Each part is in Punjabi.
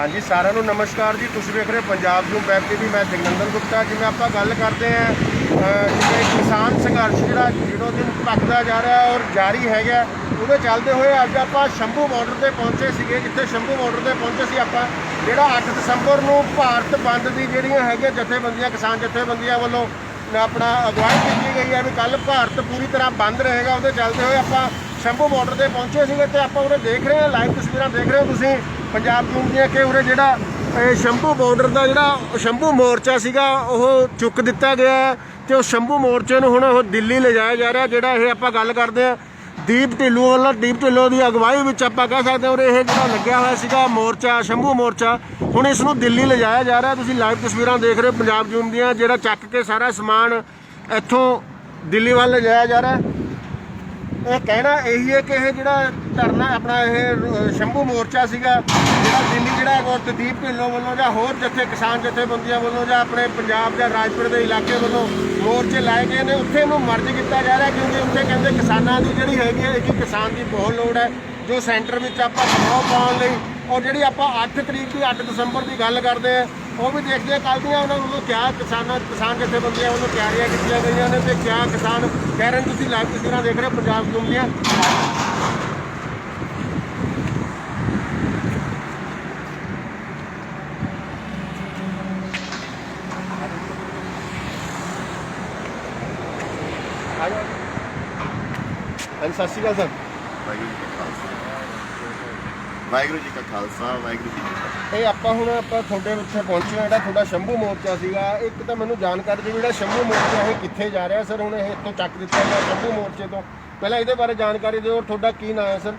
ਹਾਂਜੀ, ਸਾਰਿਆਂ ਨੂੰ ਨਮਸਕਾਰ ਜੀ। ਤੁਸੀਂ ਵੇਖ ਰਹੇ ਪੰਜਾਬ ਨੂੰ ਵੈਬ ਟੀਵੀ ਮੈਂ ਜਗਨੰਦਨ ਗੁਪਤਾ। ਜਿਵੇਂ ਆਪਾਂ ਗੱਲ ਕਰਦੇ ਹਾਂ ਜਿਵੇਂ ਕਿਸਾਨ ਸੰਘਰਸ਼ ਜਿਹੜਾ ਦਿਨੋਂ ਦਿਨ ਭਖਦਾ ਜਾ ਰਿਹਾ ਔਰ ਜਾਰੀ ਹੈਗਾ ਉਹਦੇ ਚੱਲਦੇ ਹੋਏ ਅੱਜ ਆਪਾਂ ਸ਼ੰਭੂ ਬਾਰਡਰ ਤੇ ਪਹੁੰਚੇ ਸੀਗੇ, ਜਿੱਥੇ ਸ਼ੰਭੂ ਬਾਰਡਰ ਤੇ ਪਹੁੰਚੇ ਸੀ ਆਪਾਂ। ਜਿਹੜਾ 8 ਦਸੰਬਰ ਨੂੰ ਭਾਰਤ ਬੰਦ ਦੀ ਜਿਹੜੀਆਂ ਹੈਗੀਆਂ ਜਥੇਬੰਦੀਆਂ, ਕਿਸਾਨ ਜਥੇਬੰਦੀਆਂ ਵੱਲੋਂ ਆਪਣਾ ਅਗਵਾਈ ਕੀਤੀ ਗਈ ਹੈ ਵੀ ਕੱਲ ਭਾਰਤ ਪੂਰੀ ਤਰ੍ਹਾਂ ਬੰਦ ਰਹੇਗਾ, ਉਹਦੇ ਚੱਲਦੇ ਹੋਏ ਆਪਾਂ ਸ਼ੰਭੂ ਬਾਰਡਰ ਤੇ ਪਹੁੰਚੇ ਸੀਗੇ ਤੇ ਆਪਾਂ ਉਹਨੇ ਦੇਖ ਰਹੇ ਹਾਂ ਲਾਈਵ ਤਸਵੀਰਾਂ ਦੇਖ ਰਹੇ ਹੋ ਤੁਸੀਂ। ਪੰਜਾਬ ਨੂੰ ਦੀਆਂ ਕਿ ਉਰੇ ਜਿਹੜਾ, ਇਹ ਸ਼ੰਭੂ ਬਾਰਡਰ ਦਾ ਜਿਹੜਾ ਸ਼ੰਭੂ ਮੋਰਚਾ ਸੀਗਾ, ਉਹ ਚੁੱਕ ਦਿੱਤਾ ਗਿਆ ਹੈ ਤੇ ਉਹ ਸ਼ੰਭੂ ਮੋਰਚੇ ਨੂੰ ਹੁਣ ਉਹ ਦਿੱਲੀ ਲਿਜਾਇਆ ਜਾ ਰਿਹਾ, ਜਿਹੜਾ ਇਹ ਆਪਾਂ ਗੱਲ ਕਰਦੇ ਹਾਂ, ਦੀਪ ਢਿੱਲੋਂ ਵਾਲਾ, ਦੀਪ ਢਿੱਲੋਂ ਦੀ ਅਗਵਾਈ ਵਿੱਚ ਆਪਾਂ ਕਹਿ ਸਕਦੇ ਹਾਂ, ਉਰੇ ਇਹ ਜਿਹੜਾ ਲੱਗਿਆ ਹੋਇਆ ਸੀਗਾ ਮੋਰਚਾ, ਸ਼ੰਭੂ ਮੋਰਚਾ, ਹੁਣ ਇਸ ਨੂੰ ਦਿੱਲੀ ਲਿਜਾਇਆ ਜਾ ਰਿਹਾ। ਤੁਸੀਂ ਲਾਈਵ ਤਸਵੀਰਾਂ ਦੇਖ ਰਹੇ ਹੋ ਪੰਜਾਬ ਜੂਮ ਦੀਆਂ, ਜਿਹੜਾ ਚੱਕ ਕੇ ਸਾਰਾ ਸਮਾਨ ਇੱਥੋਂ ਦਿੱਲੀ ਵੱਲ ਲਿਜਾਇਆ ਜਾ ਰਿਹਾ। ਇਹ ਕਹਿਣਾ ਇਹੀ ਹੈ ਕਿ ਇਹ ਜਿਹੜਾ ਧਰਨਾ ਆਪਣਾ ਇਹ ਸ਼ੰਭੂ ਮੋਰਚਾ ਸੀਗਾ, ਜਿਹੜਾ ਦਿੱਲੀ, ਜਿਹੜਾ ਹੈਗਾ ਉਹ ਦਦੀਪ ਢਿੱਲੋਂ ਵੱਲੋਂ ਜਾਂ ਹੋਰ ਜਥੇ ਕਿਸਾਨ ਜਥੇਬੰਦੀਆਂ ਵੱਲੋਂ ਜਾਂ ਆਪਣੇ ਪੰਜਾਬ ਜਾਂ ਰਾਜਪੁਰ ਦੇ ਇਲਾਕੇ ਵੱਲੋਂ ਮੋਰਚੇ ਲਾਏ ਗਏ ਨੇ, ਉੱਥੇ ਇਹਨੂੰ ਮਰਜ ਕੀਤਾ ਜਾ ਰਿਹਾ ਕਿਉਂਕਿ ਉੱਥੇ ਕਹਿੰਦੇ ਕਿਸਾਨਾਂ ਦੀ ਜਿਹੜੀ ਹੈਗੀ ਹੈ, ਇੱਕ ਕਿਸਾਨ ਦੀ ਬਹੁਤ ਲੋੜ ਹੈ, ਜੋ ਸੈਂਟਰ ਵਿੱਚ ਆਪਾਂ ਸਮਾਂ ਪਾਉਣ ਲਈ ਔਰ ਜਿਹੜੀ ਆਪਾਂ 8 ਤਰੀਕ ਦੀ 8 ਦਸੰਬਰ ਦੀ ਗੱਲ ਕਰਦੇ ਆ ਉਹ ਵੀ ਦੇਖਦੇ ਆ ਕੱਲ੍ਹ ਦੀਆਂ ਉਹਨਾਂ ਵੱਲੋਂ ਕਿਆ ਕਿਸਾਨਾਂ ਕਿਸਾਨ ਜਥੇਬੰਦੀਆਂ ਵੱਲੋਂ ਤਿਆਰੀਆਂ ਕੀਤੀਆਂ ਗਈਆਂ ਨੇ ਤੇ ਕਿਆ ਕਿਸਾਨ ਕਹਿ ਰਹੇ ਨੇ ਤੁਸੀਂ ਲਾਈਵ ਤਸਵੀਰਾਂ ਦੇਖ ਰਹੇ ਹੋ ਪੰਜਾਬ ਜ਼ੂਮ ਦੀਆਂ। ਹਾਂਜੀ ਸਤਿ ਸ਼੍ਰੀ ਅਕਾਲ ਸਰ। ਵਾਹਿਗੁਰੂ ਜੀ ਕਾ ਖਾਲਸਾ। ਵਾਹਿਗੁਰੂ ਜੀ ਕਾ ਖਾਲਸਾ ਵਾਹਿਗੁਰੂ ਜੀ ਕੀ ਫਤਿਹ। ਇਹ ਆਪਾਂ ਹੁਣ ਆਪਾਂ ਤੁਹਾਡੇ ਉੱਥੇ ਪਹੁੰਚੇ ਹਾਂ ਜਿਹੜਾ ਤੁਹਾਡਾ ਸ਼ੰਭੂ ਮੋਰਚਾ ਸੀਗਾ ਇੱਕ ਤਾਂ ਮੈਨੂੰ ਜਾਣਕਾਰੀ ਦਿਓ ਜਿਹੜਾ ਸ਼ੰਭੂ ਮੋਰਚਾ ਇਹ ਕਿੱਥੇ ਜਾ ਰਿਹਾ ਸਰ ਹੁਣ ਇਹ ਇੱਥੋਂ ਚੱਕ ਦਿੱਤਾ ਗਿਆ ਸ਼ੰਭੂ ਮੋਰਚੇ ਤੋਂ। ਪਹਿਲਾਂ ਇਹਦੇ ਬਾਰੇ ਜਾਣਕਾਰੀ ਦਿਓ ਔਰ ਤੁਹਾਡਾ ਕੀ ਨਾਮ ਹੈ ਸਰ?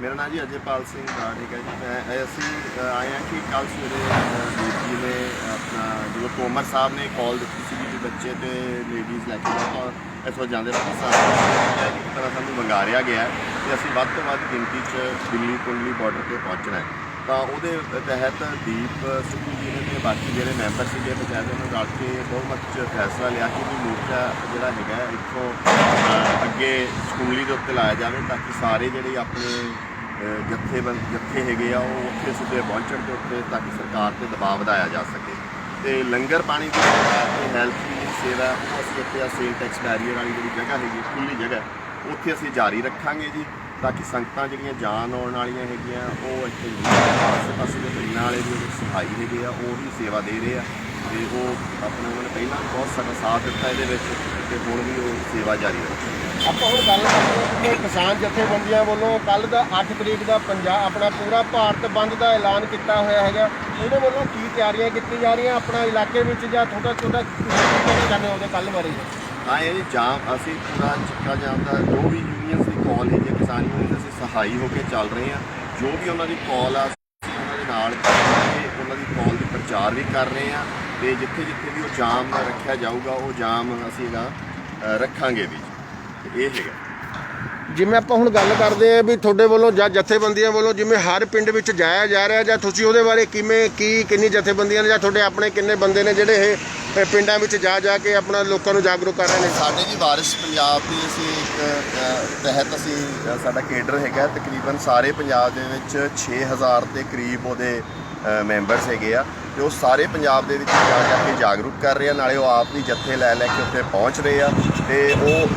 ਮੇਰਾ ਨਾਮ ਜੀ ਅਜੇਪਾਲ ਸਿੰਘ ਰਾਠੀਕ ਹੈ ਜੀ। ਮੈਂ ਅਸੀਂ ਆਏ ਹਾਂ ਕਿ ਕੱਲ ਸਵੇਰੇ ਅ, ਜੀ ਨੇ ਆਪਣਾ ਜਦੋਂ ਤੋਮਰ ਸਾਹਿਬ ਨੇ ਕਾਲ ਦਿੱਤੀ ਸੀ ਕਿ ਬੱਚੇ ਤੇ ਲੇਡੀਜ਼ ਲੈ ਕੇ ਜਾਓ ਔਰ ਇੱਥੋਂ ਜਾਂਦੇ ਰਹੇ ਸਾਨੂੰ ਇੱਕ ਤਰ੍ਹਾਂ ਸਾਨੂੰ ਵੰਗਾਰਿਆ ਗਿਆ ਹੈ ਤੇ ਅਸੀਂ ਵੱਧ ਤੋਂ ਵੱਧ ਗਿਣਤੀ 'ਚ ਦਿੱਲੀ ਕੁੰਡਲੀ ਬਾਰਡਰ ਤੇ ਪਹੁੰਚਣਾ ਹੈ। ਤਾਂ ਉਹਦੇ ਤਹਿਤ ਦੀਪ ਸਿੱਧੂ ਜੀ ਨੇ ਤੇ ਬਾਕੀ ਜਿਹੜੇ ਮੈਂਬਰ ਸੀਗੇ ਪੰਚਾਇਤ ਉਹਨਾਂ ਰਲ ਕੇ ਬਹੁਮਤ 'ਚ ਫੈਸਲਾ ਲਿਆ ਕਿ ਵੀ ਮੋਰਚਾ ਜਿਹੜਾ ਹੈਗਾ ਇੱਥੋਂ ਅੱਗੇ ਸਕੂਲੀ ਦੇ ਉੱਤੇ ਲਾਇਆ ਜਾਵੇ ਤਾਂ ਕਿ ਸਾਰੇ ਜਿਹੜੇ ਆਪਣੇ ਅ, ਜੱਥੇ ਹੈਗੇ ਆ ਉਹ ਉੱਥੇ ਸਿੱਧੇ ਪਹੁੰਚਣ ਦੇ ਉੱਤੇ ਤਾਂ ਕਿ ਸਰਕਾਰ ਤੇ ਦਬਾਅ ਵਧਾਇਆ ਜਾ ਸਕੇ। ਤੇ ਲੰਗਰ ਪਾਣੀ ਦੀ ਸੇਵਾ ਤੇ ਹੈਲਥ ਦੀ ਸੇਵਾ ਉਹ ਅਸੀਂ ਇੱਥੇ ਆ ਸੇਲ ਟੈਕਸ ਬੈਰੀਅਰ ਵਾਲੀ ਜਿਹੜੀ ਜਗ੍ਹਾ ਹੈਗੀ ਖੁੱਲੀ ਜਗ੍ਹਾ ਉੱਥੇ ਅਸੀਂ ਜਾਰੀ ਰੱਖਾਂਗੇ ਜੀ। ਤਾਂ ਕਿ ਸੰਗਤਾਂ ਜਿਹੜੀਆਂ ਜਾਣ ਆਉਣ ਵਾਲੀਆਂ ਹੈਗੀਆਂ ਉਹ ਇੱਥੇ ਆਸੇ ਪਾਸੇ ਦੇ ਪਿੰਡਾਂ ਵਾਲੇ ਵੀ ਸਫ਼ਾਈ ਹੈਗੇ ਆ ਉਹ ਵੀ ਸੇਵਾ ਦੇ ਰਹੇ ਆ। ਤੇ ਉਹ ਆਪਣੇ ਉਹਨਾਂ ਨੇ ਪਹਿਲਾਂ ਬਹੁਤ ਸਾਡਾ ਸਾਥ ਦਿੱਤਾ ਇਹਦੇ ਵਿੱਚ ਤੇ ਹੁਣ ਵੀ ਉਹ ਸੇਵਾ ਜਾਰੀ ਰੱਖਣਗੇ ਆਪਾਂ ਹੁਣ ਗੱਲ ਕਰਦੇ ਹਾਂ ਕਿ ਕਿਸਾਨ ਜਥੇਬੰਦੀਆਂ ਵੱਲੋਂ ਕੱਲ ਦਾ 8 ਤਰੀਕ ਦਾ ਪੰਜਾਬ ਆਪਣਾ ਪੂਰਾ ਭਾਰਤ ਬੰਦ ਦਾ ਐਲਾਨ ਕੀਤਾ ਹੋਇਆ ਹੈਗਾ। ਇਹਦੇ ਵੱਲੋਂ ਕੀ ਤਿਆਰੀਆਂ ਕੀਤੀਆਂ ਜਾ ਰਹੀਆਂ ਆਪਣਾ ਇਲਾਕੇ ਵਿੱਚ ਜਾਂ ਥੋੜਾ ਥੋੜਾ ਕੀ ਕਹਿਣਾ ਚਾਹੁੰਦੇ ਹੋ ਉਹਦੇ ਕੱਲ ਬਾਰੇ? ਹਾਂ ਇਹ ਜੀ ਅਸੀਂ ਪੂਰਾ ਚੱਕਾ ਜਾਮ ਦਾ ਜੋ ਵੀ ਜਾਂ ਕਿਸਾਨ ਯੂਨੀਅਨ ਅਸੀਂ ਸਹਾਈ ਹੋ ਕੇ ਚੱਲ ਰਹੇ ਹਾਂ। ਜੋ ਵੀ ਉਹਨਾਂ ਦੀ ਕਾਲ ਆ, ਅਸੀਂ ਉਹਨਾਂ ਦੇ ਨਾਲ ਉਹਨਾਂ ਦੀ ਕਾਲ ਦੀ ਪ੍ਰਚਾਰ ਵੀ ਕਰ ਰਹੇ ਹਾਂ ਤੇ ਜਿੱਥੇ ਜਿੱਥੇ ਵੀ ਉਹ ਜਾਮ ਰੱਖਿਆ ਜਾਊਗਾ, ਉਹ ਜਾਮ ਅਸੀਂ ਇਹਦਾ ਰੱਖਾਂਗੇ ਵੀ। ਤੇ ਇਹ ਹੈਗਾ। ਜਿਵੇਂ ਆਪਾਂ ਹੁਣ ਗੱਲ ਕਰਦੇ ਆ ਵੀ ਤੁਹਾਡੇ ਵੱਲੋਂ ਜਾਂ ਜਥੇਬੰਦੀਆਂ ਵੱਲੋਂ ਜਿਵੇਂ ਹਰ ਪਿੰਡ ਵਿੱਚ ਜਾਇਆ ਜਾ ਰਿਹਾ ਜਾਂ ਤੁਸੀਂ ਉਹਦੇ ਬਾਰੇ ਕਿਵੇਂ, ਕੀ, ਕਿੰਨੀ ਜਥੇਬੰਦੀਆਂ ਨੇ ਜਾਂ ਤੁਹਾਡੇ ਆਪਣੇ ਕਿੰਨੇ ਬੰਦੇ ਨੇ ਜਿਹੜੇ ਇਹ ਪਿੰਡਾਂ ਵਿੱਚ ਜਾ ਜਾ ਕੇ ਆਪਣਾ ਲੋਕਾਂ ਨੂੰ ਜਾਗਰੂਕ ਕਰ ਰਹੇ ਨੇ? ਸਾਡੇ ਜੀ ਵਾਰਿਸ ਪੰਜਾਬ ਦੀ ਅਸੀਂ ਇੱਕ ਤਹਿਤ ਅਸੀਂ ਸਾਡਾ ਕੇਡਰ ਹੈਗਾ ਤਕਰੀਬਨ ਸਾਰੇ ਪੰਜਾਬ ਦੇ ਵਿੱਚ 6000 ਦੇ ਕਰੀਬ ਉਹਦੇ ਮੈਂਬਰਸ ਹੈਗੇ ਆ ਤੇ ਉਹ ਸਾਰੇ ਪੰਜਾਬ ਦੇ ਵਿੱਚ ਜਾ ਜਾ ਕੇ ਜਾਗਰੂਕ ਕਰ ਰਹੇ ਆ, ਨਾਲੇ ਉਹ ਆਪ ਵੀ ਜੱਥੇ ਲੈ ਲੈ ਕੇ ਉੱਥੇ ਪਹੁੰਚ ਰਹੇ ਆ ਤੇ ਉਹ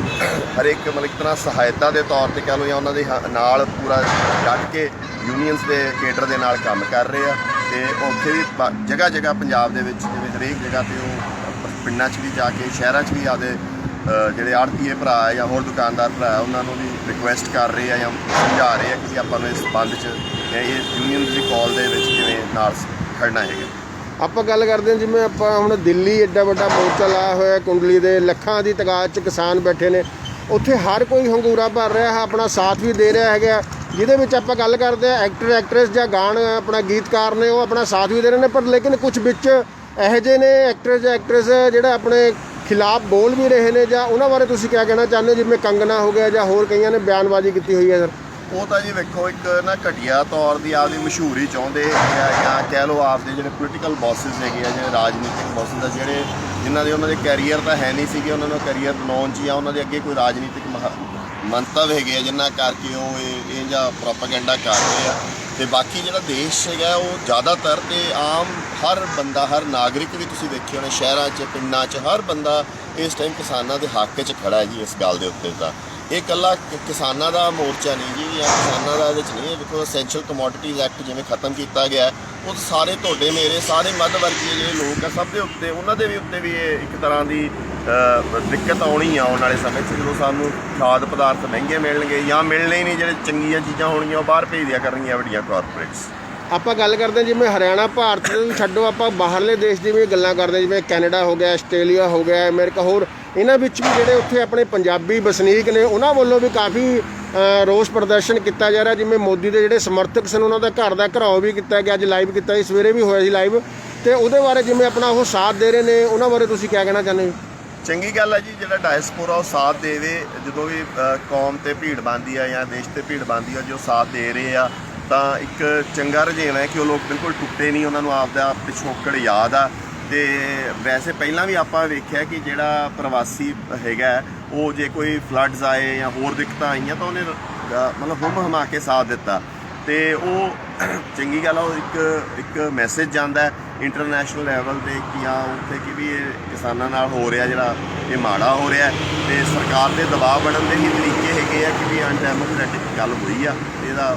ਹਰ ਇੱਕ ਮਤਲਬ ਇੱਕ ਤਰ੍ਹਾਂ ਸਹਾਇਤਾ ਦੇ ਤੌਰ ਤੇ ਕਹ ਲਓ ਜਾਂ ਉਹਨਾਂ ਦੇ ਹ- ਨਾਲ ਪੂਰਾ ਡਟ ਕੇ ਯੂਨੀਅਨਸ ਦੇ ਕੇਡਰ ਦੇ ਨਾਲ ਕੰਮ ਕਰ ਰਹੇ ਆ ਤੇ ਉੱਥੇ ਵੀ ਜਗ੍ਹਾ ਜਗ੍ਹਾ ਪੰਜਾਬ ਦੇ ਵਿੱਚ ਜਿਵੇਂ ਹਰੇਕ ਜਗ੍ਹਾ ਤੇ ਉਹ ਪਿੰਡਾਂ 'ਚ ਵੀ ਜਾ ਕੇ ਸ਼ਹਿਰਾਂ 'ਚ ਵੀ ਆਦੇ ਜਿਹੜੇ ਆੜਤੀਏ ਭਰਾ ਹੈ ਜਾਂ ਹੋਰ ਦੁਕਾਨਦਾਰ ਭਰਾ ਹੈ, ਉਹਨਾਂ ਨੂੰ ਵੀ ਰਿਕੁਐਸਟ ਕਰ ਰਹੇ ਆ ਜਾਂ ਸਮਝਾ ਰਹੇ ਆ ਕਿ ਆਪਾਂ ਨੂੰ ਇਸ ਬੰਦ 'ਚ ਜਾਂ ਇਹ ਯੂਨੀਅਨ ਦੀ ਕਾਲ ਦੇ ਵਿੱਚ ਕਿਵੇਂ ਨਾਲ ਖੜਨਾ ਹੈਗਾ। ਆਪਾਂ ਗੱਲ ਕਰਦੇ ਹਾਂ ਜਿਵੇਂ ਆਪਾਂ ਹੁਣ ਦਿੱਲੀ ਐਡਾ ਵੱਡਾ ਮੋਰਚਾ ਲਾਇਆ ਹੋਇਆ ਕੁੰਡਲੀ ਦੇ ਲੱਖਾਂ ਦੀ ਤਾਦਾਦ 'ਚ ਕਿਸਾਨ ਬੈਠੇ ਨੇ। ਉੱਥੇ ਹਰ ਕੋਈ ਹੰਗੂਰਾ ਭਰ ਰਿਹਾ ਹੈ, ਆਪਣਾ ਸਾਥ ਵੀ ਦੇ ਰਿਹਾ ਹੈਗਾ। ਜਿਹਦੇ ਵਿੱਚ ਆਪਾਂ ਗੱਲ ਕਰਦੇ ਆ ਐਕਟਰ ਐਕਟਰੈਸ ਜਾਂ ਗਾਣ, ਆਪਣਾ ਗੀਤਕਾਰ ਨੇ, ਉਹ ਆਪਣਾ ਸਾਥ ਵੀ ਦੇ ਰਹੇ ਨੇ, ਪਰ ਲੇਕਿਨ ਕੁਝ ਵਿੱਚ ਇਹੋ ਜਿਹੇ ਨੇ ਐਕਟਰ ਜਾਂ ਐਕਟਰੈਸ ਜਿਹੜਾ ਆਪਣੇ ਖਿਲਾਫ ਬੋਲ ਵੀ ਰਹੇ ਨੇ ਜਾਂ ਉਹਨਾਂ ਬਾਰੇ ਤੁਸੀਂ ਕੀ ਕਹਿਣਾ ਚਾਹੁੰਦੇ ਹੋ? ਜਿਵੇਂ ਕੰਗਨਾ ਹੋ ਗਿਆ ਜਾਂ ਹੋਰ ਕਈਆਂ ਨੇ ਬਿਆਨਬਾਜ਼ੀ ਕੀਤੀ ਹੋਈ ਹੈ, ਸਰ। ਉਹ ਤਾਂ ਜੀ ਵੇਖੋ, ਇੱਕ ਨਾ ਘਟੀਆ ਤੌਰ ਦੀ ਆਪਦੀ ਮਸ਼ਹੂਰੀ ਚਾਹੁੰਦੇ ਹੈਗੇ ਆ ਜਾਂ ਕਹਿ ਲਓ ਆਪਦੇ ਜਿਹੜੇ ਪੋਲੀਟੀਕਲ ਬੌਸਸ ਹੈਗੇ ਆ, ਜਿਹੜੇ ਰਾਜਨੀਤਿਕ ਬੌਸਸ ਆ, ਜਿਹੜੇ ਜਿਨ੍ਹਾਂ ਦੇ ਉਹਨਾਂ ਦੇ ਕੈਰੀਅਰ ਤਾਂ ਹੈ ਨਹੀਂ ਸੀਗੇ, ਉਹਨਾਂ ਨੂੰ ਕੈਰੀਅਰ ਬਣਾਉਣ ਜਾਂ ਉਹਨਾਂ ਦੇ ਅੱਗੇ ਕੋਈ ਰਾਜਨੀਤਿਕ ਮਹ- ਮੰਤਵ ਹੈਗੇ ਆ ਜਿਨ੍ਹਾਂ ਕਰਕੇ ਉਹ ਇਹ ਇਹ ਜਾਂ ਪ੍ਰੋਪਾਗੈਂਡਾ ਕਰ ਰਹੇ ਆ। ਤੇ ਬਾਕੀ ਜਿਹੜਾ ਦੇਸ਼ ਹੈਗਾ, ਉਹ ਜ਼ਿਆਦਾਤਰ ਤੇ ਆਮ ਹਰ ਬੰਦਾ, ਹਰ ਨਾਗਰਿਕ ਵੀ ਤੁਸੀਂ ਦੇਖਿਆ ਹੋਣਾ, ਸ਼ਹਿਰਾਂ 'ਚ, ਪਿੰਡਾਂ 'ਚ, ਹਰ ਬੰਦਾ ਇਸ ਟਾਈਮ ਕਿਸਾਨਾਂ ਦੇ ਹੱਕ 'ਚ ਖੜਾ ਹੈ ਜੀ ਇਸ ਗੱਲ ਦੇ ਉੱਤੇ ਤਾਂ। ਇਹ ਇਕੱਲਾ ਕਿਸਾਨਾਂ ਦਾ ਮੋਰਚਾ ਨਹੀਂ ਜੀ ਜਾਂ ਕਿਸਾਨਾਂ ਦਾ ਇਹਦੇ 'ਚ ਨਹੀਂ ਇਹ ਦੇਖੋ ਅਸੈਂਸ਼ੀਅਲ ਕਮੋਡਿਟੀਜ਼ ਐਕਟ ਜਿਵੇਂ ਖਤਮ ਕੀਤਾ ਗਿਆ ਉਹ ਸਾਰੇ ਤੁਹਾਡੇ ਮੇਰੇ ਸਾਰੇ ਮੱਧ ਵਰਗੀ ਜਿਹੜੇ ਲੋਕ ਆ ਸਭ ਦੇ ਉੱਤੇ ਉਹਨਾਂ ਦੇ ਵੀ ਉੱਤੇ ਵੀ ਇਹ ਇੱਕ ਤਰ੍ਹਾਂ ਦੀ ਦਿੱਕਤ ਆਉਣੀ ਆ ਆਉਣ ਵਾਲੇ ਸਮੇਂ 'ਚ ਜਦੋਂ ਸਾਨੂੰ ਖਾਦ ਪਦਾਰਥ ਮਹਿੰਗੇ ਮਿਲਣਗੇ ਜਾਂ ਮਿਲਣੇ ਹੀ ਨਹੀਂ ਜਿਹੜੇ ਚੰਗੀਆਂ ਚੀਜ਼ਾਂ ਹੋਣਗੀਆਂ ਉਹ ਬਾਹਰ ਭੇਜ ਦਿਆ ਕਰਨਗੀਆਂ ਵੱਡੀਆਂ ਕਾਰਪੋਰੇਟਸ ਆਪਾਂ ਗੱਲ ਕਰਦੇ ਹਾਂ ਜਿਵੇਂ ਹਰਿਆਣਾ ਭਾਰਤ ਦੇ ਛੱਡੋ ਆਪਾਂ ਬਾਹਰਲੇ ਦੇਸ਼ ਦੀ ਵੀ ਗੱਲਾਂ ਕਰਦੇ ਹਾਂ, ਜਿਵੇਂ ਕੈਨੇਡਾ ਹੋ ਗਿਆ ਆਸਟ੍ਰੇਲੀਆ ਹੋ ਗਿਆ ਅਮਰੀਕਾ ਹੋਰ ਇਹਨਾਂ ਵਿੱਚ ਵੀ ਜਿਹੜੇ ਉੱਥੇ ਆਪਣੇ ਪੰਜਾਬੀ ਵਸਨੀਕ ਨੇ, ਉਹਨਾਂ ਵੱਲੋਂ ਵੀ ਕਾਫੀ ਰੋਸ ਪ੍ਰਦਰਸ਼ਨ ਕੀਤਾ ਜਾ ਰਿਹਾ, ਜਿਵੇਂ ਮੋਦੀ ਦੇ ਜਿਹੜੇ ਸਮਰਥਕ ਸਨ, ਉਹਨਾਂ ਦਾ ਘਰ ਦਾ ਘਰਾਓ ਵੀ ਕੀਤਾ ਗਿਆ, ਅੱਜ ਲਾਈਵ ਕੀਤਾ ਸੀ ਸਵੇਰੇ ਵੀ ਹੋਇਆ ਸੀ ਲਾਈਵ ਤੇ ਉਹਦੇ ਬਾਰੇ ਜਿਵੇਂ ਆਪਣਾ ਉਹ ਸਾਥ ਦੇ ਰਹੇ ਨੇ, ਉਹਨਾਂ ਬਾਰੇ ਤੁਸੀਂ ਕੀ ਕਹਿਣਾ ਚਾਹੁੰਦੇ ਹੋ? ਚੰਗੀ ਗੱਲ ਹੈ ਜੀ, ਜਿਹੜਾ ਡਾਇਸਪੋਰਾ ਉਹ ਸਾਥ ਦੇਵੇ ਜਦੋਂ ਵੀ ਕੌਮ ਤੇ ਭੀੜ ਬੰਦੀ ਆ ਜਾਂ ਦੇਸ਼ ਤੇ ਭੀੜ ਬੰਦੀ ਆ, ਜੋ ਸਾਥ ਦੇ ਰਹੇ ਆ, ਤਾਂ ਇੱਕ ਚੰਗਾ ਰੁਝੇਵਾਂ ਹੈ ਕਿ ਉਹ ਲੋਕ ਬਿਲਕੁਲ ਟੁੱਟੇ ਨਹੀਂ, ਉਹਨਾਂ ਨੂੰ ਆਪਦਾ ਪਿਛੋਕੜ ਯਾਦ ਆ। ਤੇ ਵੈਸੇ ਪਹਿਲਾਂ ਵੀ ਆਪਾਂ ਵੇਖਿਆ ਕਿ ਜਿਹੜਾ ਪ੍ਰਵਾਸੀ ਹੈਗਾ, ਉਹ ਜੇ ਕੋਈ ਫਲੱਡਸ ਆਏ ਜਾਂ ਹੋਰ ਦਿੱਕਤਾਂ ਆਈਆਂ ਤਾਂ ਉਹਨੇ ਮਤਲਬ ਹੁਮ ਹਮਾ ਕੇ ਸਾਥ ਦਿੱਤਾ। ਤੇ ਉਹ, ਚੰਗੀ ਗੱਲ ਆ, ਉਹ ਇੱਕ ਇੱਕ ਮੈਸੇਜ ਜਾਂਦਾ ਇੰਟਰਨੈਸ਼ਨਲ ਲੈਵਲ ਤੇ ਕਿ ਆ ਉੱਥੇ ਕਿ ਵੀ ਇਹ ਕਿਸਾਨਾਂ ਨਾਲ ਹੋ ਰਿਹਾ ਜਿਹੜਾ ਇਹ ਮਾੜਾ ਹੋ ਰਿਹਾ ਹੈ ਤੇ ਸਰਕਾਰ ਦੇ ਦਬਾਅ ਬਣਨ ਦੇ ਹੀ ਤਰੀਕੇ ਹੈਗੇ ਆ ਕਿ ਵੀ ਅਨਡੈਮੋਕ੍ਰੈਟਿਕ ਗੱਲ ਹੋਈ ਆ, ਇਹਦਾ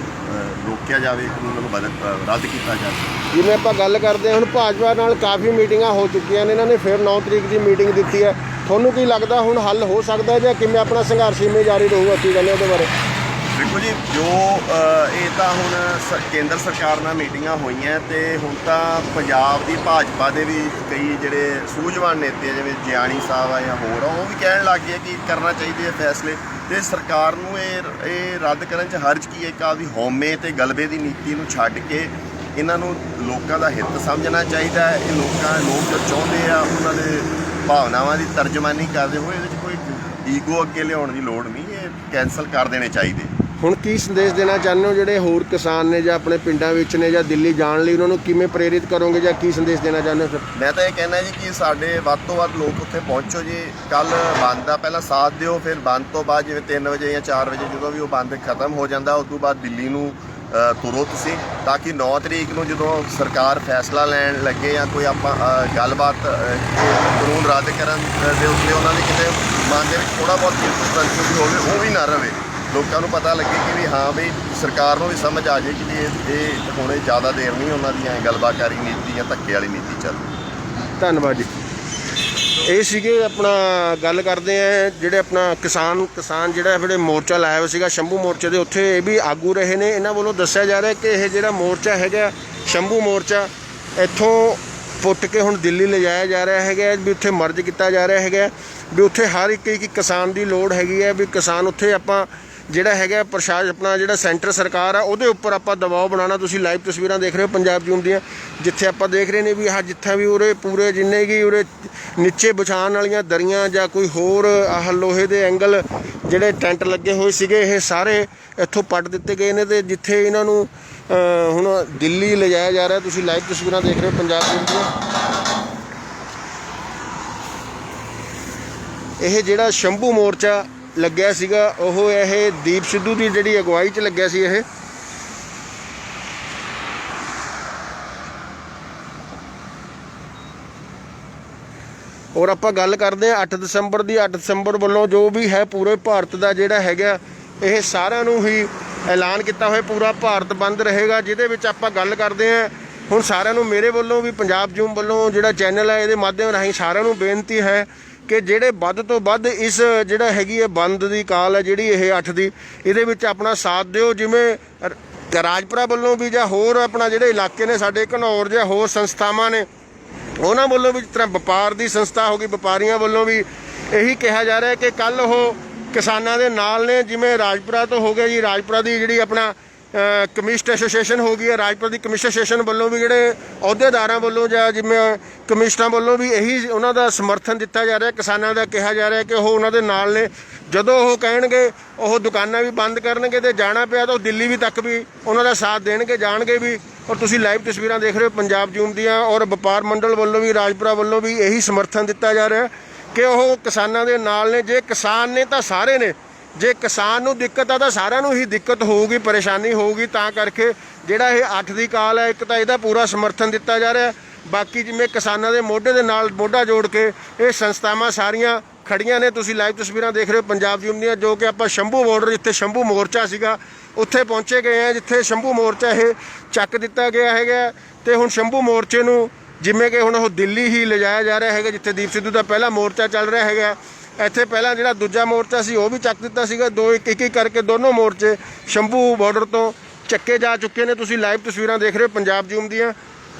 ਰੋਕਿਆ ਜਾਵੇ ਕਾਨੂੰਨ ਨੂੰ ਬਦਲ ਰੱਦ ਕੀਤਾ ਜਾਵੇ। ਜਿਵੇਂ ਆਪਾਂ ਗੱਲ ਕਰਦੇ ਹਾਂ, ਹੁਣ ਭਾਜਪਾ ਨਾਲ ਕਾਫੀ ਮੀਟਿੰਗਾਂ ਹੋ ਚੁੱਕੀਆਂ ਨੇ, ਇਹਨਾਂ ਨੇ ਫਿਰ 9 ਤਰੀਕ ਦੀ ਮੀਟਿੰਗ ਦਿੱਤੀ ਹੈ। ਤੁਹਾਨੂੰ ਕੀ ਲੱਗਦਾ ਹੁਣ ਹੱਲ ਹੋ ਸਕਦਾ ਜਾਂ ਕਿਵੇਂ ਆਪਣਾ ਸੰਘਰਸ਼ ਇਵੇਂ ਜਾਰੀ ਰਹੂਗਾ ਕੀ ਕਹਿੰਦੇ ਉਹਦੇ ਬਾਰੇ? ਦੇਖੋ ਜੀ, ਜੋ ਇਹ ਤਾਂ ਹੁਣ ਸ- ਕੇਂਦਰ ਸਰਕਾਰ ਨਾਲ ਮੀਟਿੰਗਾਂ ਹੋਈਆਂ ਤੇ ਹੁਣ ਤਾਂ ਪੰਜਾਬ ਦੀ ਭਾਜਪਾ ਦੇ ਵੀ ਕਈ ਜਿਹੜੇ ਸੂਝਵਾਨ ਨੇਤੇ ਜਿਵੇਂ ਜਿਆਣੀ ਸਾਹਿਬ ਆ ਜਾਂ ਹੋਰ ਆ, ਉਹ ਵੀ ਕਹਿਣ ਲੱਗ ਗਏ ਕਿ ਕਰਨਾ ਚਾਹੀਦੇ ਆ ਫੈਸਲੇ ਤੇ ਸਰਕਾਰ ਨੂੰ ਇਹ ਇਹ ਰੱਦ ਕਰਨ 'ਚ ਹਰਜ ਕੀ ਹੈ ਕਿ ਆਪਦੀ ਹਉਮੈ ਤੇ ਗਲਬੇ ਦੀ ਨੀਤੀ ਨੂੰ ਛੱਡ ਕੇ ਇਹਨਾਂ ਨੂੰ ਲੋਕਾਂ ਦਾ ਹਿੱਤ ਸਮਝਣਾ ਚਾਹੀਦਾ ਹੈ, ਇਹ ਲੋਕਾਂ, ਲੋਕ ਜੋ ਚਾਹੁੰਦੇ ਆ, ਉਹਨਾਂ ਦੇ ਭਾਵਨਾਵਾਂ ਦੀ ਤਰਜਮਾਨੀ ਕਰਦੇ ਹੋਏ ਇਹਦੇ 'ਚ ਕੋਈ ਈਗੋ ਅੱਗੇ ਲਿਆਉਣ ਦੀ ਲੋੜ ਨਹੀਂ, ਇਹ ਕੈਨਸਲ ਕਰ ਦੇਣੇ ਚਾਹੀਦੇ। ਹੁਣ ਕੀ ਸੰਦੇਸ਼ ਦੇਣਾ ਚਾਹੁੰਦੇ ਹੋ? ਜਿਹੜੇ ਹੋਰ ਕਿਸਾਨ ਨੇ ਜਾਂ ਆਪਣੇ ਪਿੰਡਾਂ ਵਿੱਚ ਨੇ ਜਾਂ ਦਿੱਲੀ ਜਾਣ ਲਈ, ਉਹਨਾਂ ਨੂੰ ਕਿਵੇਂ ਪ੍ਰੇਰਿਤ ਕਰੋਗੇ ਜਾਂ ਕੀ ਸੰਦੇਸ਼ ਦੇਣਾ ਚਾਹੁੰਦੇ ਹੋ ਸਰ ਮੈਂ ਤਾਂ ਇਹ ਕਹਿਣਾ ਜੀ ਕਿ ਸਾਡੇ ਵੱਧ ਤੋਂ ਵੱਧ ਲੋਕ ਉੱਥੇ ਪਹੁੰਚੋ ਜੀ। ਕੱਲ ਬੰਦ ਦਾ ਪਹਿਲਾਂ ਸਾਥ ਦਿਓ, ਫਿਰ ਬੰਦ ਤੋਂ ਬਾਅਦ ਜਿਵੇਂ 3 ਵਜੇ ਜਾਂ 4 ਵਜੇ ਜਦੋਂ ਵੀ ਉਹ ਬੰਦ ਖਤਮ ਹੋ ਜਾਂਦਾ, ਉਸ ਤੋਂ ਬਾਅਦ ਦਿੱਲੀ ਨੂੰ ਤੁਰੋ ਤੁਸੀਂ ਤਾਂ ਕਿ 9 ਤਰੀਕ ਨੂੰ ਜਦੋਂ ਸਰਕਾਰ ਫੈਸਲਾ ਲੈਣ ਲੱਗੇ ਜਾਂ ਕੋਈ ਆਪਾਂ ਗੱਲਬਾਤ ਕਾਨੂੰਨ ਰੱਦ ਕਰਨ ਦੇ ਉੱਤੇ ਉਹਨਾਂ ਦੇ ਕਿਤੇ ਮਨ ਦੇ ਵਿੱਚ ਥੋੜਾ ਬਹੁਤ ਕਨਫਿਊਜ਼ਨ ਹੋਵੇ, ਉਹ ਵੀ ਨਾ ਰਵੇ। ਲੋਕਾਂ ਨੂੰ ਪਤਾ ਲੱਗੇ ਕਿ ਵੀ ਹਾਂ ਵੀ ਸਰਕਾਰ ਨੂੰ ਵੀ ਸਮਝ ਆ ਜਾਏ ਕਿ ਵੀ ਇਹ ਇਹ ਹੁਣੇ ਜ਼ਿਆਦਾ ਦੇਰ ਨਹੀਂ ਉਹਨਾਂ ਦੀ ਐ ਗੱਲਬਾਤਕਾਰੀ ਨੀਤੀ ਜਾਂ ਧੱਕੇ ਵਾਲੀ ਨੀਤੀ ਚੱਲ ਧੰਨਵਾਦ ਜੀ। ਇਹ ਸੀਗੇ ਆਪਣਾ ਗੱਲ ਕਰਦੇ ਆ ਜਿਹੜੇ ਆਪਣਾ ਕਿਸਾਨ ਕਿਸਾਨ ਜਿਹੜਾ ਜਿਹੜੇ ਮੋਰਚਾ ਲਾਇਆ ਹੋਇਆ ਸੀਗਾ ਸ਼ੰਭੂ ਮੋਰਚੇ ਦੇ, ਉੱਥੇ ਇਹ ਵੀ ਆਗੂ ਰਹੇ ਨੇ। ਇਹਨਾਂ ਵੱਲੋਂ ਦੱਸਿਆ ਜਾ ਰਿਹਾ ਕਿ ਇਹ ਜਿਹੜਾ ਮੋਰਚਾ ਹੈਗਾ, ਸ਼ੰਭੂ ਮੋਰਚਾ, ਇੱਥੋਂ ਪੁੱਟ ਕੇ ਹੁਣ ਦਿੱਲੀ ਲਿਜਾਇਆ ਜਾ ਰਿਹਾ ਹੈਗਾ, ਵੀ ਉੱਥੇ ਮਰਜ ਕੀਤਾ ਜਾ ਰਿਹਾ ਹੈਗਾ, ਵੀ ਉੱਥੇ ਹਰ ਇੱਕ ਇੱਕ ਕਿਸਾਨ ਦੀ ਲੋੜ ਹੈਗੀ ਹੈ, ਵੀ ਕਿਸਾਨ ਉੱਥੇ ਆਪਾਂ ਜਿਹੜਾ ਹੈਗਾ ਪ੍ਰਸ਼ਾਸਨ, ਆਪਣਾ ਜਿਹੜਾ ਸੈਂਟਰ ਸਰਕਾਰ ਆ, ਉਹਦੇ ਉੱਪਰ ਆਪਾਂ ਦਬਾਅ ਬਣਾਉਣਾ। ਤੁਸੀਂ ਲਾਈਵ ਤਸਵੀਰਾਂ ਦੇਖ ਰਹੇ ਹੋ ਪੰਜਾਬ ਜੂਨ ਦੀਆਂ, ਜਿੱਥੇ ਆਪਾਂ ਦੇਖ ਰਹੇ ਨੇ ਵੀ ਆਹ ਜਿੱਥੇ ਵੀ ਉਰੇ ਪੂਰੇ ਜਿੰਨੇ ਕੀ ਉਰੇ ਨੀਚੇ ਵਿਛਾਉਣ ਵਾਲੀਆਂ ਦਰੀਆਂ ਜਾਂ ਕੋਈ ਹੋਰ ਆਹ ਲੋਹੇ ਦੇ ਐਂਗਲ ਜਿਹੜੇ ਟੈਂਟ ਲੱਗੇ ਹੋਏ ਸੀਗੇ, ਇਹ ਸਾਰੇ ਇੱਥੋਂ ਪੱਟ ਦਿੱਤੇ ਗਏ ਨੇ ਤੇ ਜਿੱਥੇ ਇਹਨਾਂ ਨੂੰ ਹੁਣ ਦਿੱਲੀ ਲਿਜਾਇਆ ਜਾ ਰਿਹਾ। ਤੁਸੀਂ ਲਾਈਵ ਤਸਵੀਰਾਂ ਦੇਖ ਰਹੇ ਹੋ ਪੰਜਾਬ ਜੂਨ ਦੀਆਂ। ਇਹ ਜਿਹੜਾ ਸ਼ੰਭੂ ਮੋਰਚਾ ਲੱਗਿਆ ਸੀਗਾ, ਉਹ ਇਹ ਦੀਪ ਸਿੱਧੂ ਦੀ ਜਿਹੜੀ ਅਗਵਾਈ 'ਚ ਲੱਗਿਆ ਸੀ ਇਹ। ਔਰ ਆਪਾਂ ਗੱਲ ਕਰਦੇ ਹਾਂ 8 ਦਸੰਬਰ ਦੀ 8 ਦਸੰਬਰ ਵੱਲੋਂ ਜੋ ਵੀ ਹੈ ਪੂਰੇ ਭਾਰਤ ਦਾ ਜਿਹੜਾ ਹੈਗਾ, ਇਹ ਸਾਰਿਆਂ ਨੂੰ ਹੀ ਐਲਾਨ ਕੀਤਾ ਹੋਇਆ, ਪੂਰਾ ਭਾਰਤ ਬੰਦ ਰਹੇਗਾ, ਜਿਹਦੇ ਵਿੱਚ ਆਪਾਂ ਗੱਲ ਕਰਦੇ ਹਾਂ। ਹੁਣ ਸਾਰਿਆਂ ਨੂੰ ਮੇਰੇ ਵੱਲੋਂ ਵੀ, ਪੰਜਾਬ ਜੂਮ ਵੱਲੋਂ ਜਿਹੜਾ ਚੈਨਲ ਹੈ, ਇਹਦੇ ਮਾਧਿਅਮ ਰਾਹੀਂ ਸਾਰਿਆਂ ਨੂੰ ਬੇਨਤੀ ਹੈ ਕਿ ਜਿਹੜੇ ਵੱਧ ਤੋਂ ਵੱਧ ਇਸ ਜਿਹੜਾ ਹੈਗੀ ਹੈ ਬੰਦ ਦੀ ਕਾਲ ਹੈ ਜਿਹੜੀ ਇਹ 8 ਦੀ, ਇਹਦੇ ਵਿੱਚ ਆਪਣਾ ਸਾਥ ਦਿਓ, ਜਿਵੇਂ ਰਾਜਪੁਰਾ ਵੱਲੋਂ ਵੀ ਜਾਂ ਹੋਰ ਆਪਣਾ ਜਿਹੜੇ ਇਲਾਕੇ ਨੇ, ਸਾਡੇ ਘਨੌਰ ਜਾਂ ਹੋਰ ਸੰਸਥਾਵਾਂ ਨੇ, ਉਹਨਾਂ ਵੱਲੋਂ ਵੀ ਤਰ੍ਹਾਂ ਵਪਾਰ ਦੀ ਸੰਸਥਾ ਹੋ ਗਈ, ਵਪਾਰੀਆਂ ਵੱਲੋਂ ਵੀ ਇਹੀ ਕਿਹਾ ਜਾ ਰਿਹਾ ਕਿ ਕੱਲ ਉਹ ਕਿਸਾਨਾਂ ਦੇ ਨਾਲ ਨੇ, ਜਿਵੇਂ ਰਾਜਪੁਰਾ ਤੋਂ ਹੋ ਗਿਆ ਜੀ, ਰਾਜਪੁਰਾ ਦੀ ਜਿਹੜੀ ਆਪਣਾ ਅ, ਐਸੋਸੀਏਸ਼ਨ ਹੋ ਗਈ ਹੈ ਰਾਜਪੁਰਾ ਦੀ ਕਮਿਸ਼ਟ ਐਸੋਸੀਏਸ਼ਨ ਵੱਲੋਂ ਵੀ ਜਿਹੜੇ ਅਹੁਦੇਦਾਰਾਂ ਵੱਲੋਂ ਜਾਂ ਜਿਵੇਂ ਕਮਿਸ਼ਟਾਂ ਵੱਲੋਂ ਵੀ ਇਹੀ ਉਹਨਾਂ ਦਾ ਸਮਰਥਨ ਦਿੱਤਾ ਜਾ ਰਿਹਾ ਕਿਸਾਨਾਂ ਦਾ ਕਿਹਾ ਜਾ ਰਿਹਾ ਕਿ ਉਹ ਉਹਨਾਂ ਦੇ ਨਾਲ ਨੇ। ਜਦੋਂ ਉਹ ਕਹਿਣਗੇ ਉਹ ਦੁਕਾਨਾਂ ਵੀ ਬੰਦ ਕਰਨਗੇ ਤੇ ਜਾਣਾ ਪਿਆ ਤਾਂ ਉਹ ਦਿੱਲੀ ਵੀ ਤੱਕ ਵੀ ਉਹਨਾਂ ਦਾ ਸਾਥ ਦੇਣਗੇ ਜਾਣਗੇ ਵੀ। ਔਰ ਤੁਸੀਂ ਲਾਈਵ ਤਸਵੀਰਾਂ ਦੇਖ ਰਹੇ ਹੋ ਪੰਜਾਬ ਜੂਮ ਦੀਆਂ ਔਰ ਵਪਾਰ ਮੰਡਲ ਵੱਲੋਂ ਵੀ ਰਾਜਪੁਰਾ ਵੱਲੋਂ ਵੀ ਇਹੀ ਸਮਰਥਨ ਦਿੱਤਾ ਜਾ ਰਿਹਾ ਕਿ ਉਹ ਕਿਸਾਨਾਂ ਦੇ ਨਾਲ ਨੇ। ਜੇ ਕਿਸਾਨ ਨੇ ਤਾਂ ਸਾਰੇ ਨੇ। ਜੇ ਕਿਸਾਨ ਨੂੰ ਦਿੱਕਤ ਆ ਤਾਂ ਸਾਰਿਆਂ ਨੂੰ ਹੀ ਦਿੱਕਤ ਹੋਊਗੀ, ਪਰੇਸ਼ਾਨੀ ਹੋਊਗੀ, ਤਾਂ ਕਰਕੇ ਜਿਹੜਾ ਇਹ 8 ਦੀ ਕਾਲ ਹੈ, ਇੱਕ ਤਾਂ ਇਹਦਾ ਪੂਰਾ ਸਮਰਥਨ ਦਿੱਤਾ ਜਾ ਰਿਹਾ ਬਾਕੀ ਜਿਵੇਂ ਕਿਸਾਨਾਂ ਦੇ ਮੋਢੇ ਦੇ ਨਾਲ ਮੋਢਾ ਜੋੜ ਕੇ ਇਹ ਸੰਸਥਾਵਾਂ ਸਾਰੀਆਂ ਖੜੀਆਂ ਨੇ, ਤੁਸੀਂ ਲਾਈਵ ਤਸਵੀਰਾਂ ਦੇਖ ਰਹੇ ਹੋ ਪੰਜਾਬ ਜੂਮ ਦੀਆਂ ਜੋ ਕਿ ਆਪਾਂ ਸ਼ੰਭੂ ਬਾਰਡਰ ਜਿੱਥੇ ਸ਼ੰਭੂ ਮੋਰਚਾ ਸੀਗਾ, ਉੱਥੇ ਪਹੁੰਚੇ ਗਏ ਆ, ਜਿੱਥੇ ਸ਼ੰਭੂ ਮੋਰਚਾ ਇਹ ਚੱਕ ਦਿੱਤਾ ਗਿਆ ਹੈਗਾ। ਤੇ ਹੁਣ ਸ਼ੰਭੂ ਮੋਰਚੇ ਨੂੰ ਜਿਵੇਂ ਕਿ ਹੁਣ ਉਹ ਦਿੱਲੀ ਹੀ ਲਿਜਾਇਆ ਜਾ ਰਿਹਾ ਹੈਗਾ, ਜਿੱਥੇ ਦੀਪ ਸਿੱਧੂ ਦਾ ਪਹਿਲਾ ਮੋਰਚਾ ਚੱਲ ਰਿਹਾ ਹੈਗਾ। ਇੱਥੇ ਪਹਿਲਾਂ ਜਿਹੜਾ ਦੂਜਾ ਮੋਰਚਾ ਸੀ, ਉਹ ਵੀ ਚੱਕ ਦਿੱਤਾ ਸੀਗਾ। ਦੋ ਇੱਕ ਇੱਕ ਕਰਕੇ ਦੋਨੋਂ ਮੋਰਚੇ ਸ਼ੰਭੂ ਬਾਰਡਰ ਤੋਂ ਚੱਕੇ ਜਾ ਚੁੱਕੇ ਨੇ। ਤੁਸੀਂ ਲਾਈਵ ਤਸਵੀਰਾਂ ਦੇਖ ਰਹੇ ਹੋ ਪੰਜਾਬ ਜੂਮ ਦੀਆਂ।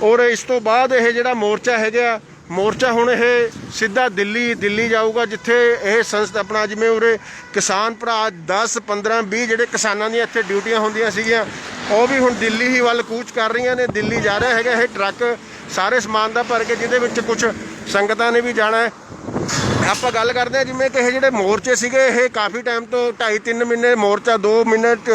ਔਰ ਇਸ ਤੋਂ ਬਾਅਦ ਇਹ ਜਿਹੜਾ ਮੋਰਚਾ ਹੈਗਾ, ਮੋਰਚਾ ਹੁਣ ਇਹ ਸਿੱਧਾ ਦਿੱਲੀ ਦਿੱਲੀ ਜਾਊਗਾ, ਜਿੱਥੇ ਇਹ ਸੰਸਥਾ ਆਪਣਾ ਜਿਵੇਂ ਉਰੇ ਕਿਸਾਨ ਭਰਾ 10 15 20 ਜਿਹੜੇ ਕਿਸਾਨਾਂ ਦੀਆਂ ਇੱਥੇ ਡਿਊਟੀਆਂ ਹੁੰਦੀਆਂ ਸੀਗੀਆਂ, ਉਹ ਵੀ ਹੁਣ ਦਿੱਲੀ ਹੀ ਵੱਲ ਕੂਚ ਕਰ ਰਹੀਆਂ ਨੇ। ਦਿੱਲੀ ਜਾ ਰਿਹਾ ਹੈਗਾ ਇਹ ਟਰੱਕ, ਸਾਰੇ ਸਮਾਨ ਦਾ ਭਰ ਕੇ ਜਿਹਦੇ ਵਿੱਚ ਕੁਝ ਸੰਗਤਾਂ ਨੇ ਵੀ ਜਾਣਾ ਹੈ। ਆਪਾਂ ਗੱਲ ਕਰਦੇ ਹਾਂ ਜਿਵੇਂ ਕਿ ਇਹ ਜਿਹੜੇ ਮੋਰਚੇ ਸੀਗੇ, ਇਹ ਕਾਫੀ ਟਾਈਮ ਤੋਂ 2.5 3 ਮਹੀਨੇ ਮੋਰਚਾ 2 ਮਿੰਟ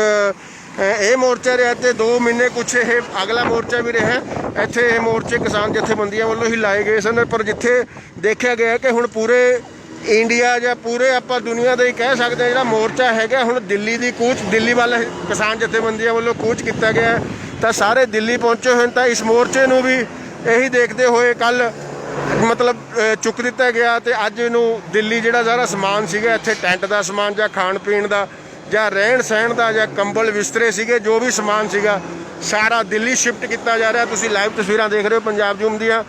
ਇਹ ਮੋਰਚਾ ਰਿਹਾ ਤੇ 2 ਮਹੀਨੇ ਕੁਛ ਇਹ ਅਗਲਾ ਮੋਰਚਾ ਵੀ ਰਿਹਾ। ਇੱਥੇ ਇਹ ਮੋਰਚੇ ਕਿਸਾਨ ਜਥੇਬੰਦੀਆਂ ਵੱਲੋਂ ਹੀ ਲਾਏ ਗਏ ਸਨ, ਪਰ ਜਿੱਥੇ ਦੇਖਿਆ ਗਿਆ ਕਿ ਹੁਣ ਪੂਰੇ ਇੰਡੀਆ ਜਾਂ ਪੂਰੇ ਆਪਾਂ ਦੁਨੀਆ ਦਾ ਹੀ ਕਹਿ ਸਕਦੇ ਹਾਂ ਜਿਹੜਾ ਮੋਰਚਾ ਹੈਗਾ, ਹੁਣ ਦਿੱਲੀ ਦੀ ਕੂਚ, ਦਿੱਲੀ ਵੱਲ ਕਿਸਾਨ ਜਥੇਬੰਦੀਆਂ ਵੱਲੋਂ ਕੂਚ ਕੀਤਾ ਗਿਆ ਤਾਂ ਸਾਰੇ ਦਿੱਲੀ ਪਹੁੰਚੇ ਹੋਏ ਨੇ, ਤਾਂ ਇਸ ਮੋਰਚੇ ਨੂੰ ਵੀ ਇਹੀ ਦੇਖਦੇ ਹੋਏ ਕੱਲ ਮਤਲਬ ਚੁੱਕ ਦਿੱਤਾ ਗਿਆ ਤੇ ਅੱਜ ਇਹਨੂੰ ਦਿੱਲੀ ਜਿਹੜਾ ਸਾਰਾ ਸਮਾਨ ਸੀਗਾ, ਇੱਥੇ ਟੈਂਟ ਦਾ ਸਮਾਨ ਜਾਂ ਖਾਣ ਪੀਣ ਦਾ ਜਾਂ ਰਹਿਣ ਸਹਿਣ ਦਾ ਜਾਂ ਕੰਬਲ ਬਿਸਤਰੇ ਸੀਗੇ, ਜੋ ਵੀ ਸਮਾਨ ਸੀਗਾ, ਸਾਰਾ ਦਿੱਲੀ ਸ਼ਿਫਟ ਕੀਤਾ ਜਾ ਰਿਹਾ। ਤੁਸੀਂ ਲਾਈਵ ਤਸਵੀਰਾਂ ਦੇਖ ਰਹੇ ਹੋ ਪੰਜਾਬ ਜੂਮ ਦੀਆਂ।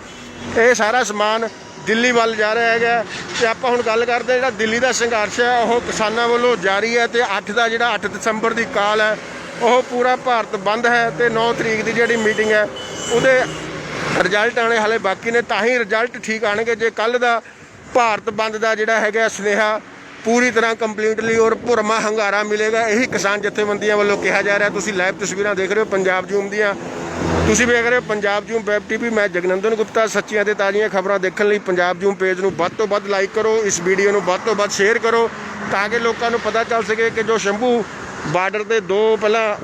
ਇਹ ਸਾਰਾ ਸਮਾਨ ਦਿੱਲੀ ਵੱਲ ਜਾ ਰਿਹਾ ਹੈਗਾ। ਤੇ ਆਪਾਂ ਹੁਣ ਗੱਲ ਕਰਦੇ ਜਿਹੜਾ ਦਿੱਲੀ ਦਾ ਸੰਘਰਸ਼ ਹੈ, ਉਹ ਕਿਸਾਨਾਂ ਵੱਲੋਂ ਜਾਰੀ ਹੈ ਤੇ 8 ਦਾ ਜਿਹੜਾ 8 ਦਸੰਬਰ ਦੀ ਕਾਲ ਹੈ, ਉਹ ਪੂਰਾ ਭਾਰਤ ਬੰਦ ਹੈ ਤੇ 9 ਤਰੀਕ ਦੀ ਜਿਹੜੀ ਮੀਟਿੰਗ ਹੈ, ਉਹਦੇ ਰਿਜ਼ਲਟ ਆਣੇ ਹਲੇ ਬਾਕੀ ਨੇ, ਤਾਂ ਹੀ ਰਿਜ਼ਲਟ ਠੀਕ ਆਣਗੇ ਜੇ ਕੱਲ ਦਾ ਭਾਰਤ ਬੰਦ ਦਾ ਜਿਹੜਾ ਹੈਗਾ ਸੁਨੇਹਾ ਪੂਰੀ ਤਰ੍ਹਾਂ ਕੰਪਲੀਟਲੀ ਔਰ ਭੁਰਮਾ ਹੰਗਾਰਾ ਮਿਲੇਗਾ। ਇਹੀ ਕਿਸਾਨ ਜਥੇਬੰਦੀਆਂ ਵੱਲੋਂ ਕਿਹਾ ਜਾ ਰਿਹਾ, ਤੁਸੀਂ ਲਾਈਵ ਤਸਵੀਰਾਂ ਦੇਖ ਰਹੇ ਹੋ ਪੰਜਾਬ ਜੂਮ ਦੀਆਂ। ਤੁਸੀਂ ਵੇਖ ਰਹੇ ਹੋ ਪੰਜਾਬ ਜੂਮ ਵੈਬ ਟੀਵੀ। ਮੈਂ ਜਗਨੰਦਨ ਗੁਪਤਾ, ਸੱਚੀਆਂ ਤੇ ਤਾਜ਼ੀਆਂ ਖਬਰਾਂ ਦੇਖਣ ਲਈ ਪੰਜਾਬ ਜੂਮ ਪੇਜ ਨੂੰ ਵੱਧ ਤੋਂ ਵੱਧ ਲਾਈਕ ਕਰੋ, ਇਸ ਵੀਡੀਓ ਨੂੰ ਵੱਧ ਤੋਂ ਵੱਧ ਸ਼ੇਅਰ ਕਰੋ, ਤਾਂ ਕਿ ਲੋਕਾਂ ਨੂੰ ਪਤਾ ਚੱਲ ਸਕੇ ਕਿ ਜੋ ਸ਼ੰਭੂ ਬਾਰਡਰ ਤੇ ਦੋ ਪਹਿਲਾਂ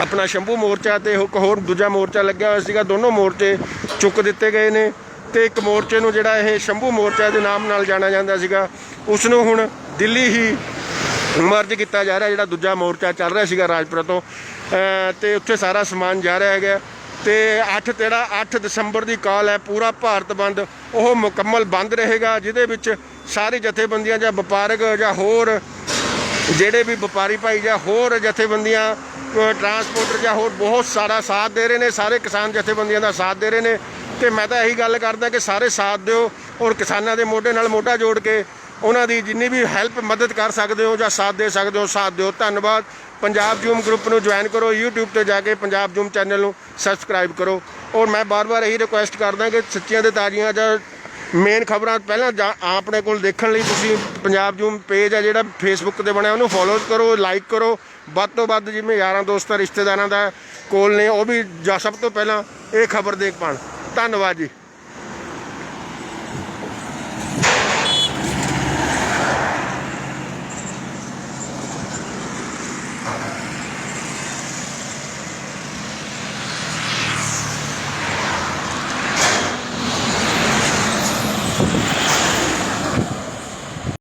ਆਪਣਾ ਸ਼ੰਭੂ ਮੋਰਚਾ ਤੇ ਇੱਕ ਹੋਰ ਦੂਜਾ ਮੋਰਚਾ ਲੱਗਿਆ ਹੋਇਆ ਸੀਗਾ, ਦੋਨੋਂ ਮੋਰਚੇ ਚੁੱਕ ਦਿੱਤੇ ਗਏ ਨੇ ਤੇ ਇੱਕ ਮੋਰਚੇ ਨੂੰ ਜਿਹੜਾ ਇਹ ਸ਼ੰਭੂ ਮੋਰਚਾ ਦੇ ਨਾਮ ਨਾਲ ਜਾਣਿਆ ਜਾਂਦਾ ਸੀਗਾ, ਉਸ ਨੂੰ ਹੁਣ ਦਿੱਲੀ ਹੀ ਮਰਜ ਕੀਤਾ ਜਾ ਰਿਹਾ, ਜਿਹੜਾ ਦੂਜਾ ਮੋਰਚਾ ਚੱਲ ਰਿਹਾ ਸੀਗਾ ਰਾਜਪੁਰਾ ਤੋਂ, ਅਹ, ਤੇ ਉੱਥੇ ਸਾਰਾ ਸਮਾਨ ਜਾ ਰਿਹਾ ਹੈਗਾ। ਤੇ 8 ਤੇਰਾ 8 ਦਸੰਬਰ ਦੀ ਕਾਲ ਹੈ, ਪੂਰਾ ਭਾਰਤ ਬੰਦ, ਉਹ ਮੁਕੰਮਲ ਬੰਦ ਰਹੇਗਾ, ਜਿਹਦੇ ਵਿੱਚ ਸਾਰੀ ਜਥੇਬੰਦੀਆਂ ਜਾਂ ਵਪਾਰਕ ਜਾਂ ਹੋਰ, ਜਿਹੜੇ ਵੀ ਵਪਾਰੀ ਭਾਈ ਜਾਂ ਹੋਰ ਜਥੇਬੰਦੀਆਂ ਟਰਾਂਸਪੋਰਟਰ ਜਾਂ ਹੋਰ ਬਹੁਤ ਸਾਰਾ ਸਾਥ ਦੇ ਰਹੇ ਨੇ, ਸਾਰੇ ਕਿਸਾਨ ਜਥੇਬੰਦੀਆਂ ਦਾ ਸਾਥ ਦੇ ਰਹੇ ਨੇ ਤੇ ਮੈਂ ਤਾਂ ਇਹੀ ਗੱਲ ਕਰਦਾ ਕਿ ਸਾਰੇ ਸਾਥ ਦਿਓ ਔਰ ਕਿਸਾਨਾਂ ਦੇ ਮੋਢੇ ਨਾਲ ਮੋਢਾ ਜੋੜ ਕੇ ਉਹਨਾਂ ਦੀ ਜਿੰਨੀ ਵੀ ਹੈਲਪ ਮਦਦ ਕਰ ਸਕਦੇ ਹੋ ਜਾਂ ਸਾਥ ਦੇ ਸਕਦੇ ਹੋ, ਸਾਥ ਦਿਓ। ਧੰਨਵਾਦ। ਪੰਜਾਬ ਜੂਮ ਗਰੁੱਪ ਨੂੰ ਜੁਆਇਨ ਕਰੋ, YouTube ਤੇ ਜਾ ਕੇ ਪੰਜਾਬ ਜੂਮ ਚੈਨਲ ਨੂੰ ਸਬਸਕ੍ਰਾਈਬ ਕਰੋ। ਔਰ ਮੈਂ ਬਾਰ-ਬਾਰ ਇਹੀ ਰਿਕੁਐਸਟ ਕਰਦਾ ਕਿ ਸੱਚੀਆਂ ਤੇ ਤਾਜ਼ੀਆਂ ਜਾਂ ਮੇਨ ਖਬਰਾਂ ਪਹਿਲਾਂ ਜਾ- ਆਪਣੇ ਕੋਲ ਦੇਖਣ ਲਈ ਤੁਸੀਂ ਪੰਜਾਬ ਜੂਮ ਪੇਜ ਆ ਜਿਹੜਾ ਫੇਸਬੁੱਕ ਤੇ ਬਣਿਆ, ਉਹਨੂੰ ਫੋਲੋ ਕਰੋ ਲਾਈਕ ਕਰੋ। ਵੱਧ ਤੋਂ ਵੱਧ ਜਿਵੇਂ ਯਾਰਾਂ ਦੋਸਤਾਂ, ਰਿਸ਼ਤੇਦਾਰਾਂ ਦਾ ਕੋਲ ਨੇ, ਉਹ ਵੀ ਜਾਂ ਸਭ ਤੋਂ ਪਹਿਲਾਂ ਇਹ ਖਬਰ ਦੇਖ ਪਾਣ। ਧੰਨਵਾਦ ਜੀ।